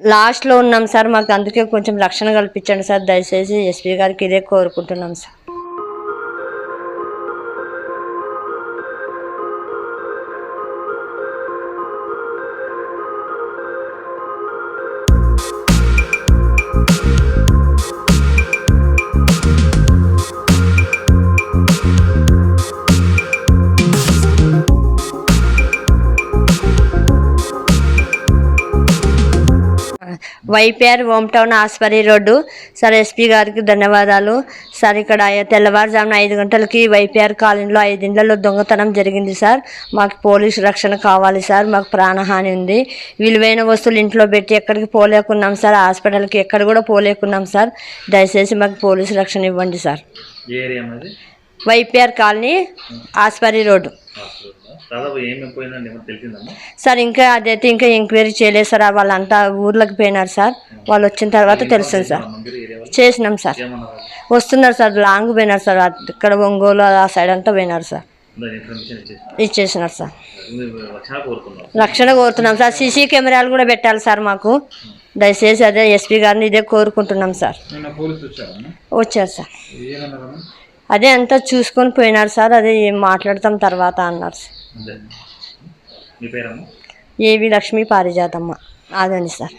లాస్ట్లో ఉన్నాం సార్ మాకు అందుకే కొంచెం రక్షణ కల్పించండి సార్. దయచేసి ఎస్పీ గారికి ఇదే కోరుకుంటున్నాం sir. YPR home town Aspari road. Sir SP గారికి ధన్యవాదాలు. సార్ ఇక్కడ తెల్లవారుజామున ఐదు గంటలకి వైపీఆర్ కాలనీలో ఐదు ఇండ్లలో దొంగతనం జరిగింది సార్. మాకు పోలీసు రక్షణ కావాలి సార్. మాకు ప్రాణహాని ఉంది. విలువైన వస్తువులు ఇంట్లో పెట్టి ఎక్కడికి పోలేకున్నాం సార్. హాస్పిటల్కి ఎక్కడ కూడా పోలేకున్నాం సార్. దయచేసి మాకు పోలీసు రక్షణ ఇవ్వండి sir. YPR colony Aspari road. Sir ఇంకా అదైతే ఇంకా ఎంక్వైరీ చేయలేదు సార్. వాళ్ళంతా ఊర్లోకి పోయినారు సార్. వాళ్ళు వచ్చిన తర్వాత తెలుస్తుంది సార్. చేసినాం సార్. వస్తున్నారు సార్ లాంగ్ పోయినారు సార్. ఇక్కడ ఒంగోలు ఆ సైడ్ అంతా పోయినారు సార్. ఇచ్చేసినారు? సార్. రక్షణ కోరుతున్నాం సార్. సీసీ కెమెరాలు కూడా పెట్టాలి సార్ మాకు. దయచేసి అదే ఎస్పీ గారిని ఇదే కోరుకుంటున్నాం సార్. వచ్చారు సార్. అదే అంతా చూసుకొని పోయినారు సార్ అదే మాట్లాడతాం తర్వాత అన్నారు సార్. ఏవి లక్ష్మీ పారిజాతమ్మ అదండి సార్.